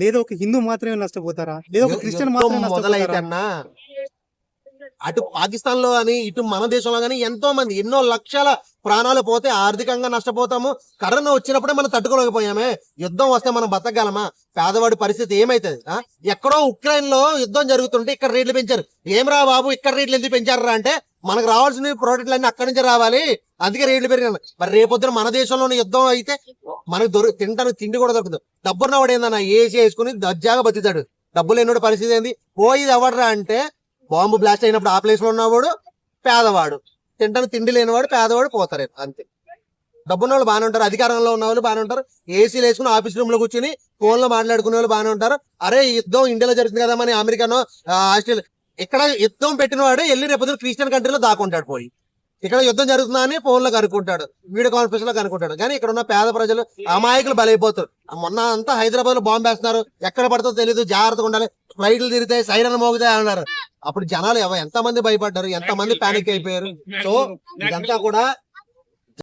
లేదా ఒక హిందూ మాత్రమే నష్టపోతారా? లేదా ఒక క్రిస్టియన్ మాత్రమే నష్టపోతారా? అటు పాకిస్తాన్లో కానీ ఇటు మన దేశంలో కానీ ఎంతో మంది ఎన్నో లక్షల ప్రాణాలు పోతే ఆర్థికంగా నష్టపోతాము. కరోనా వచ్చినప్పుడే మనం తట్టుకోలేకపోయామే. యుద్ధం వస్తే మనం బతకగలమా? పేదవాడి పరిస్థితి ఏమైతుంది? ఎక్కడో ఉక్రెయిన్లో యుద్ధం జరుగుతుంటే ఇక్కడ రేట్లు పెంచారు. ఏం రా బాబు ఇక్కడ రేట్లు ఎందుకు పెంచారా అంటే మనకు రావాల్సిన ప్రోడక్ట్లు అన్ని అక్కడి నుంచి రావాలి. అందుకే రేట్లు పెరిగాయి మరి రేపొద్దున మన దేశంలోని యుద్ధం అయితే మనకు దొరి తింటాను తిండి కూడా దొరకదు. డబ్బున్నవాడు ఏందన్నా ఏసీ వేసుకుని దర్జాగా బతుకుతాడు. డబ్బులు ఎన్నోడు పరిస్థితి ఏంది? పోయిది ఎవడరా అంటే బాంబు బ్లాస్ట్ అయినప్పుడు ఆ ప్లేస్లో ఉన్నవాడు పేదవాడు. తింటాను తిండి లేనివాడు పేదవాడు పోతారు అంతే. డబ్బున్న వాళ్ళు బాగానే ఉంటారు అధికారంలో ఉన్న వాళ్ళు బాగానే ఉంటారు. ఏసీలు వేసుకుని ఆఫీస్ రూమ్లో కూర్చుని ఫోన్లో మాట్లాడుకునే వాళ్ళు బాగానే ఉంటారు. అరే యుద్ధం ఇండియాలో జరుగుతుంది కదా మన అమెరికానో ఆస్ట్రేలియా. ఇక్కడ యుద్ధం పెట్టిన వాడు వెళ్ళి రేపు క్రిస్టియన్ కంట్రీలో దాక్కుంటాడు పోయి. ఇక్కడ యుద్ధం జరుగుతుందా అని ఫోన్లో కనుక్కుంటాడు వీడియో కాన్ఫరెన్స్లో కనుక్కుంటాడు కానీ ఇక్కడ ఉన్న పేద ప్రజలు అమాయకులు బలైపోతారు. మొన్న అంతా హైదరాబాద్లో బాంబు వేస్తున్నారు. ఎక్కడ పడుతుందో తెలియదు జాగ్రత్తగా ఉండాలి. ఫ్లైట్లు తిరిగితే సైరన్ మోగుతాయి అన్నారు. అప్పుడు జనాలు ఎవ- ఎంత మంది భయపడ్డారు? ఎంత మంది పానిక్ అయిపోయారు? సో ఇదంతా కూడా